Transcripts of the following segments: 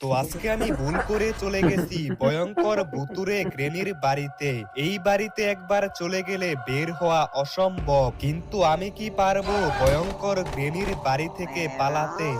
তো আজকে আমি ভুল করে চলে গেছি ভয়ঙ্কর ভুতুরে গ্রেনির বাড়িতে। এই বাড়িতে একবার চলে গেলে বের হওয়া অসম্ভব। কিন্তু আমি কি পারব ভয়ঙ্কর গ্রেনির বাড়ি থেকে পালাতে?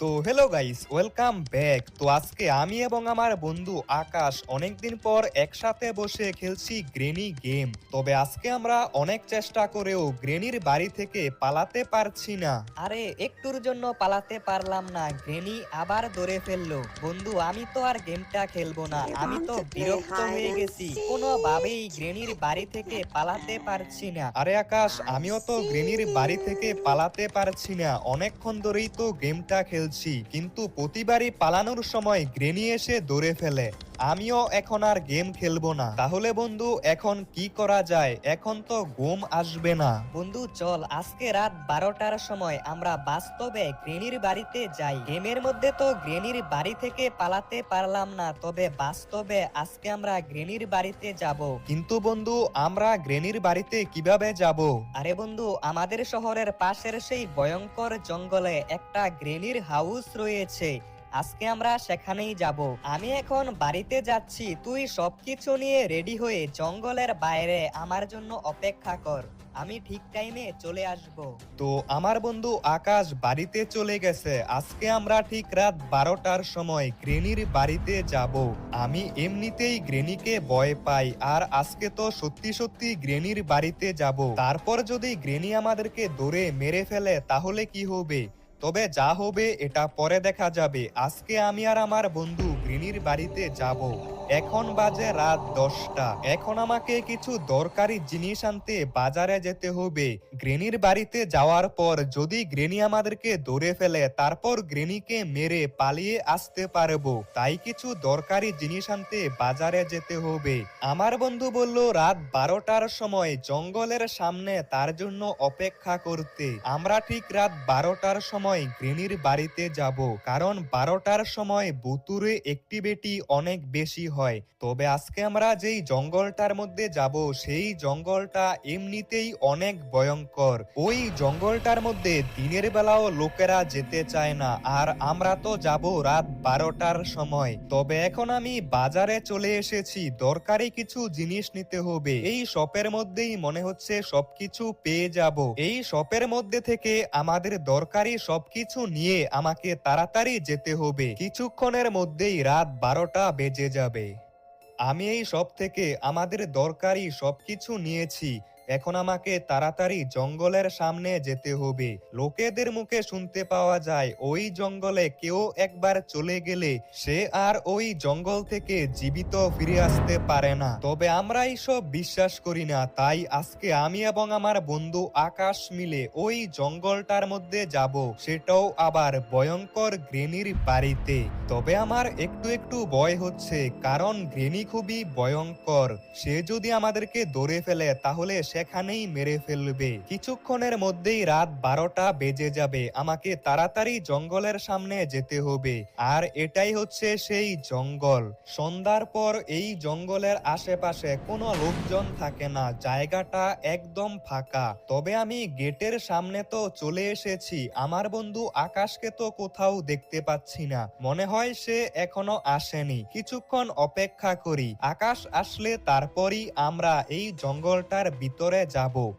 তো হ্যালো গাইস ওয়েলকাম ব্যাক তো আজকে আমি এবং আমার বন্ধু আকাশ অনেকদিন পর একসাথে বসে খেলছি গ্রেনি গেম তবে আজকে আমরা অনেক চেষ্টা করেও গ্রেনির বাড়ি থেকে পালাতে পারছি না। আরে একটুর জন্য পালাতে পারলাম না গ্রেনি আবার ধরে ফেলল। বন্ধু আমি তো আর গেমটা খেলব না আমি তো বিরক্ত হয়ে গেছি। কোনোভাবেই গ্রেনির বাড়ি থেকে পালাতে পারছি না। আরে আকাশ আমিও তো গ্রেনির বাড়ি থেকে পালাতে পারছি না। অনেকক্ষণ ধরেই তো গেমটা খেলছি কিন্তু প্রতিবারই পালানোর সময় গ্রেনি এসে দৌড়ে ফেলে। আমিও এখন আর গেম খেলব না। তাহলে বন্ধু এখন কি করা যায়? এখন তো ঘুম আসবে না। বন্ধু চল আজকে রাত বারোটার সময় আমরা বাস্তবে গ্রেনির বাড়িতে যাই। গেমের মধ্যে তো গ্রেনির বাড়ি থেকে পালাতে পারলাম না তবে বাস্তবে আজকে আমরা গ্রেনির বাড়িতে যাব। কিন্তু বন্ধু আমরা গ্রেনির বাড়িতে কীভাবে যাব? আরে বন্ধু আমাদের শহরের পাশের সেই ভয়ঙ্কর জঙ্গলে একটা গ্রেনির হাউস রয়েছে। আজকে আমরা সেখানেই যাব। আমি এখন বাড়িতে যাচ্ছি, তুই সবকিছু নিয়ে রেডি হয়ে জঙ্গলের বাইরে আমার জন্য অপেক্ষা কর। আমি ঠিক টাইমে চলে আসব। তো আমার বন্ধু আকাশ বাড়িতে চলে গেছে। আজকে আমরা ঠিক রাত বারোটার সময় গ্রেনির বাড়িতে যাব। আমি এমনিতেই গ্রেনিকে ভয় পাই, আর আজকে তো সত্যি সত্যি গ্রেনির বাড়িতে যাব। তারপর যদি গ্রেনি আমাদেরকে দৌড়ে মেরে ফেলে, তাহলে কি হবে? তবে যা হবে এটা পরে দেখা যাবে। আজকে আমি আর আমার বন্ধু গ্রিনির বাড়িতে যাব। এখন বাজে রাত দশটা। এখন আমাকে কিছু দরকারি জিনিস আনতে বাজারে যেতে হবে। গ্রেনির বাড়িতে যাওয়ার পর যদি গ্রেনি আমাদেরকে ধরে ফেলে, তারপর গ্রেনিকে মেরে পালিয়ে আসতে পারব। তাই কিছু দরকারি জিনিস আনতে বাজারে যেতে হবে। আমার বন্ধু বলল, রাত বারোটার সময় জঙ্গলের সামনে তার জন্য অপেক্ষা করতে। আমরা ঠিক রাত বারোটার সময় গ্রেনির বাড়িতে যাব, কারণ বারোটার সময় বুতুরে অ্যাক্টিভিটি অনেক বেশি হয়। তবে আজকে আমরা যেই জঙ্গলটার মধ্যে যাব, সেই জঙ্গলটা এমনিতেই অনেক ভয়ঙ্কর। ওই জঙ্গলটার মধ্যে দিনের বেলাও লোকেরা যেতে চায় না, আর আমরা তো যাব রাত বারোটার সময়। তবে এখন আমি বাজারে চলে এসেছি, দরকারি কিছু জিনিস নিতে হবে। এই শপের মধ্যেই মনে হচ্ছে সবকিছু পেয়ে যাব। এই শপের মধ্যে থেকে আমাদের দরকারি সবকিছু নিয়ে আমাকে তাড়াতাড়ি যেতে হবে। কিছুক্ষণের মধ্যেই রাত বারোটা বেজে যাবে। আমি এই সব থেকে আমাদের দরকারি সবকিছু নিয়েছি। এখন আমাকে তাড়াতাড়ি জঙ্গলের সামনে যেতে হবে। লোকেদের মুখে শুনতে পাওয়া যায়, ওই জঙ্গলে কেউ একবার চলে গেলে সে আর ওই জঙ্গল থেকে জীবিত ফিরে আসতে পারে না। তবে আমরা এইসব বিশ্বাস করি না, তাই আজকে আমি এবং আমার বন্ধু আকাশ মিলে ওই জঙ্গলটার মধ্যে যাব, সেটাও আবার ভয়ঙ্কর গ্রেনির বাড়িতে। তবে আমার একটু একটু ভয় হচ্ছে, কারণ গ্রেনি খুবই ভয়ঙ্কর। সে যদি আমাদেরকে ধরে ফেলে, তাহলে সেখানেই মেরে ফেলবে। কিছুক্ষণের মধ্যেই রাত বারোটা বেজে যাবে। আমাকে তাড়াতাড়ি জঙ্গলের সামনে যেতে হবে। আর এটাই হচ্ছে সেই জঙ্গল। সন্ধ্যার পর এই জঙ্গলের আশেপাশে কোনো লোকজন থাকে না। জায়গাটা একদম ফাঁকা। তবে আমি গেটের সামনে তো চলে এসেছি। আমার বন্ধু আকাশকে তো কোথাও দেখতে পাচ্ছি না। মনে হয় সে এখনও আসেনি। কিছুক্ষণ অপেক্ষা করি। আকাশ আসলে তারপরই আমরা এই জঙ্গলটার ভিতরে যাব।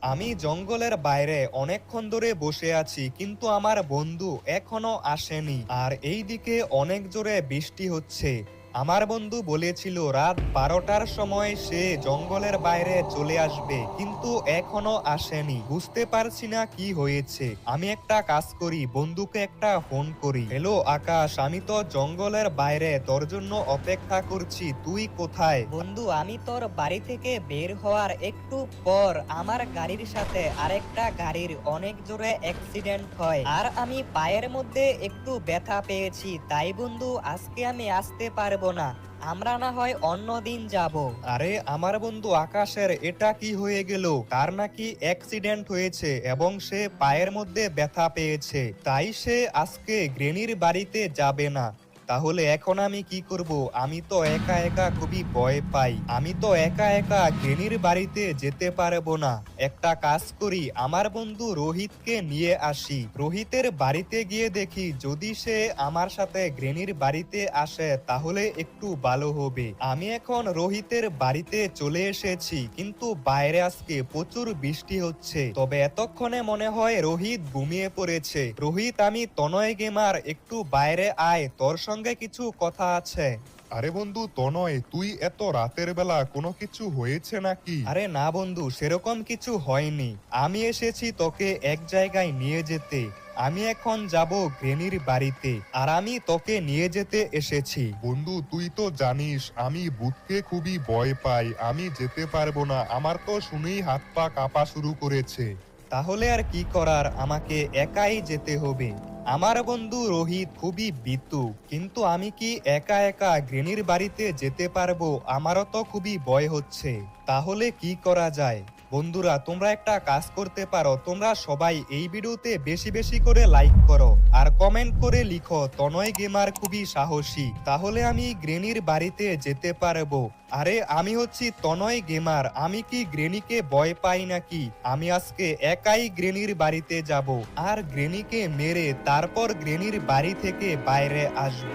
আমি জঙ্গলের বাইরে অনেকক্ষণ ধরে বসে আছি, কিন্তু আমার বন্ধু এখনও আসেনি। আর এই দিকে অনেক জোরে বৃষ্টি হচ্ছে। আমার বন্ধু বলেছিল, রাত বারোটার সময় সে জঙ্গলের বাইরে চলে আসবে, কিন্তু এখনও আসেনি। বুঝতে পারছি না কি হয়েছে। আমি একটা কাজ করি, বন্ধুকে একটা ফোন করি। হ্যালো, আকাশ, আমি তো জঙ্গলের বাইরে, তোর জন্য অপেক্ষা করছি, তুই কোথায়? বন্ধু, আমি তোর বাড়ি থেকে বের হওয়ার একটু পর আমার গাড়ির সাথে আরেকটা গাড়ির অনেক জোরে অ্যাক্সিডেন্ট হয়। আর আমি পায়ের মধ্যে একটু ব্যথা পেয়েছি। তাই বন্ধু, আজকে আমি আসতে পারব না। আমরা না হয় অন্য দিন যাব। আরে, আমার বন্ধু আকাশের এটা কি হয়ে গেল? তার নাকি অ্যাক্সিডেন্ট হয়েছে এবং সে পায়ের মধ্যে ব্যথা পেয়েছে। তাই সে আজকে গ্রেনির বাড়িতে যাবে না। তাহলে এখন আমি কি করব? আমি তো একা একা খুবই ভয় পাই। আমি তো একা একা গ্রেনির বাড়িতে যেতে পারব না। একটা কাজ করি, আমার বন্ধু রোহিতকে নিয়ে আসি। রোহিতের বাড়িতে গিয়ে দেখি, যদি সে আমার সাথে গ্রেনির বাড়িতে আসে, তাহলে একটু ভালো হবে। আমি এখন রোহিতের বাড়িতে চলে এসেছি, কিন্তু বাইরে আজকে প্রচুর বৃষ্টি হচ্ছে। তবে এতক্ষণে মনে হয় রোহিত ঘুমিয়ে পড়েছে। রোহিত, আমি তনয় গেমার একটু বাইরে আয়, তোর কিছু কথা আছে। আরে বন্ধু তনয় তুই এত রাতের বেলা কোনো কিছু হয়েছে নাকি? আরে না বন্ধু সেরকম কিছু হয়নি। আমি এসেছি তোকে এক জায়গায় নিয়ে যেতে। আমি এখন যাব গ্রেনির বাড়িতে আর আমি তোকে নিয়ে যেতে এসেছি। বন্ধু তুই তো জানিস আমি ভূতকে খুবই ভয় পাই আমি যেতে পারব না আমার তো শুনেই হাত পা কাঁপা শুরু করেছে। তাহলে আর কি করার আমাকে একাই যেতে হবে। আমার বন্ধু রোহিত খুবই বিতু কিন্তু আমি কি একা একা গ্রেনির বাড়িতে যেতে পারব? আমারও তো খুবই ভয় হচ্ছে। তাহলে কি করা যায়? বন্ধুরা, তোমরা একটা কাজ করতে পারো। তোমরা সবাই এই ভিডিওতে বেশি বেশি করে লাইক করো আর কমেন্ট করে লিখো, তনয় গেমার খুবই সাহসী। তাহলে আমি গ্রেনির বাড়িতে যেতে পারব। আরে, আমি হচ্ছি তনয় গেমার আমি কি গ্রেনিকে ভয় পাই নাকি? আমি আজকে একাই গ্রেনির বাড়িতে যাব আর গ্রেনিকে মেরে তারপর গ্রেনির বাড়ি থেকে বাইরে আসব।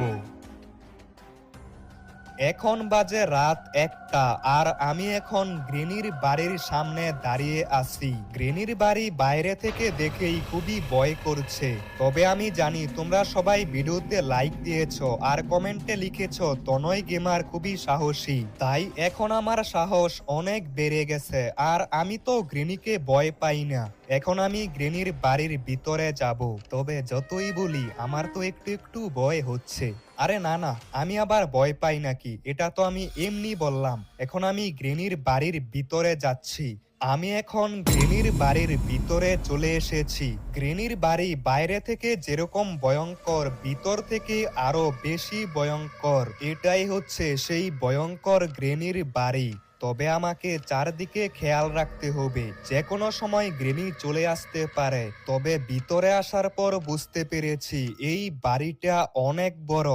এখন বাজে রাত একটা আর আমি এখন গ্রেনির বাড়ির সামনে দাঁড়িয়ে আছি। গ্রেনির বাড়ি বাইরে থেকে দেখেই খুবই ভয় করছে। তবে আমি জানি তোমরা সবাই ভিডিওতে লাইক দিয়েছ আর কমেন্টে লিখেছ, তনয় গেমার খুবই সাহসী। তাই এখন আমার সাহস অনেক বেড়ে গেছে, আর আমি তো গ্রেনিকে ভয় পাই না। এখন আমি গ্রেনির বাড়ির ভিতরে যাব। তবে যতই বলি, আমার তো একটু একটু ভয় হচ্ছে। আরে না না, আমি আবার ভয় পাই নাকি? এটা তো আমি এমনি বললাম। এখন আমি গ্রেনির বাড়ির ভিতরে যাচ্ছি। আমি এখন গ্রেনির বাড়ির ভিতরে চলে এসেছি। গ্রেনির বাড়ি বাইরে থেকে যেরকম ভয়ঙ্কর, ভিতর থেকে আরও বেশি ভয়ঙ্কর। এটাই হচ্ছে সেই ভয়ঙ্কর গ্রেনির বাড়ি। তবে আমাকে চারদিকে খেয়াল রাখতে হবে। যে কোনো সময় গ্রেনি চলে আসতে পারে। তবে ভিতরে আসার পর বুঝতে পেরেছি, এই বাড়িটা অনেক বড়।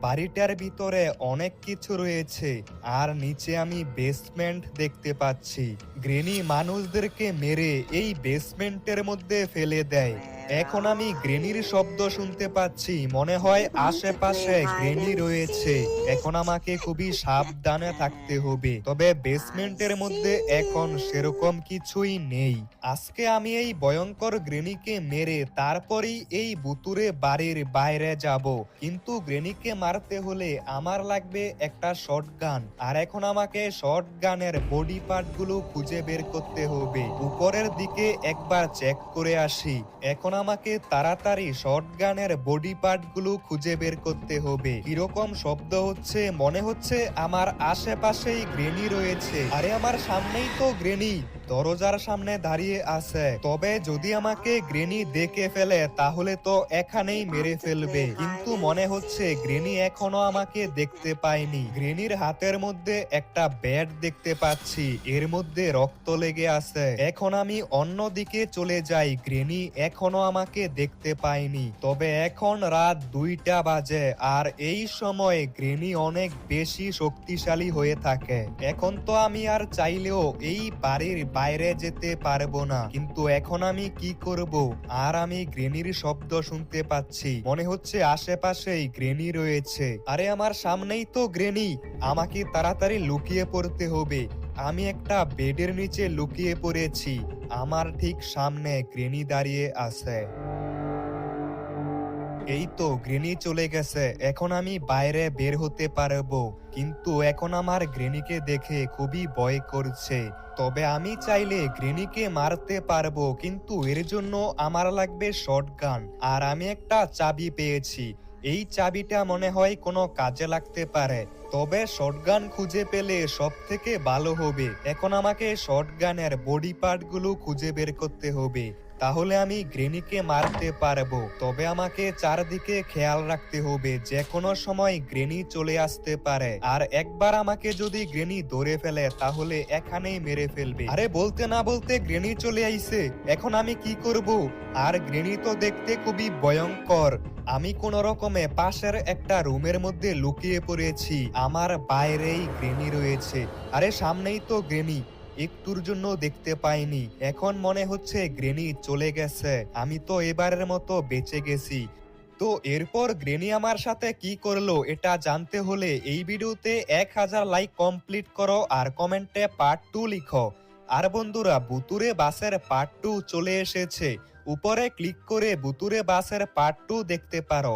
বাড়িটার ভিতরে অনেক কিছু রয়েছে, আর নিচে আমি বেসমেন্ট দেখতে পাচ্ছি। গ্রেনি মানুষদেরকে মেরে এই বেসমেন্টের মধ্যে ফেলে দেয়। এখন আমি গ্রেনির শব্দ শুনতে পাচ্ছি। মনে হয় আশেপাশে গ্রেনি রয়েছে। এখন আমাকে খুবই সাবধানে থাকতে হবে। তবে বেসমেন্টের মধ্যে এখন সেরকম কিছুই নেই। আজকে আমি এই ভয়ঙ্কর গ্রেনিকে মেরে তারপরেই এই বুতুরে বাড়ির বাইরে যাব। কিন্তু গ্রেনিকে মারতে হলে আমার লাগবে একটা শর্ট গান আর এখন আমাকে শর্ট গানের বডি পার্টগুলো খুঁজে বের করতে হবে। উপরের দিকে একবার চেক করে আসি। এখন আমাকে তাড়াতাড়ি শর্ট গানের বডি পার্টগুলো খুঁজে বের করতে হবে। কীরকম শব্দ হচ্ছে, মনে হচ্ছে আমার আশেপাশেই গ্রেনি রয়েছে। আরে আমার সামনেই তো গ্রেনি। দরজার সামনে দাঁড়িয়ে আছে। তবে যদি আমাকে গ্রেনি দেখে ফেলে, তাহলে তো এখানেই মেরে ফেলবে। কিন্তু মনে হচ্ছে গ্রেনি এখনও আমাকে দেখতে পায়নি। গ্রেনির হাতের মধ্যে একটা ব্যাট দেখতে পাচ্ছি। এর মধ্যে রক্ত লেগে আছে। এখন আমি অন্য দিকে চলে যাই। গ্রেনি এখনও আমাকে দেখতে পায়নি। তবে এখন রাত দুইটা বাজে, আর এই সময় গ্রেনি অনেক বেশি শক্তিশালী হয়ে থাকে। এখন তো আমি আর চাইলেও এই বাড়ির বাইরে যেতে পারব না। কিন্তু এখন আমি কি করব? আর আমি গ্রেনির শব্দ শুনতে পাচ্ছি। মনে হচ্ছে আশেপাশেই গ্রেনি রয়েছে। আরে, আমার সামনেই তো গ্রেনি। আমাকে তাড়াতাড়ি লুকিয়ে পড়তে হবে। আমি একটা বেডের নিচে লুকিয়ে পড়েছি। আমার ঠিক সামনে গ্রেনি দাঁড়িয়ে আছে। এই তো গ্রেনি চলে গেছে। এখন আমি বাইরে বের হতে পারব। কিন্তু এখন আমার গ্রেনিকে দেখে খুবই ভয় করছে। তবে আমি চাইলে গ্রেনিকে মারতে পারব, কিন্তু এর জন্য আমার লাগবে শটগান আর আমি একটা চাবি পেয়েছি। এই চাবিটা মনে হয় কোনো কাজে লাগতে পারে। তবে শটগান খুঁজে পেলে সব থেকে ভালো হবে। এখন আমাকে শটগানের বডি পার্টগুলো খুঁজে বের করতে হবে। তাহলে আমি গ্রেনিকে মারতে পারব। তবে আমাকে চারদিকে খেয়াল রাখতে হবে যে কোনো সময় গ্রেনি চলে আসতে পারে। আর একবার আমাকে যদি গ্রেনি ধরে ফেলে, তাহলে এখানেই মেরে ফেলবে। আরে, বলতে না বলতে গ্রেনি চলে আইছে। এখন আমি কি করব? আর গ্রেনি তো দেখতে খুবই ভয়ঙ্কর। আমি কোন রকমে পাশের একটা রুমের মধ্যে লুকিয়ে পড়েছি। আমার বাইরেই গ্রেনি রয়েছে। আরে, সামনেই তো গ্রেনি। একটুর জন্য দেখতে পাইনি। এখন মনে হচ্ছে গ্রেনি চলে গেছে। আমি তো এবারের মতো বেঁচে গেছি। তো এরপর গ্রেনি আমার সাথে কি করল এটা জানতে হলে এই ভিডিওতে এক হাজার লাইক কমপ্লিট করো আর কমেন্টে পার্ট টু লিখো। আর বন্ধুরা, বুতুরে বাসের পার্ট টু চলে এসেছে। উপরে ক্লিক করে বুতুরে বাসের পার্ট টু দেখতে পারো।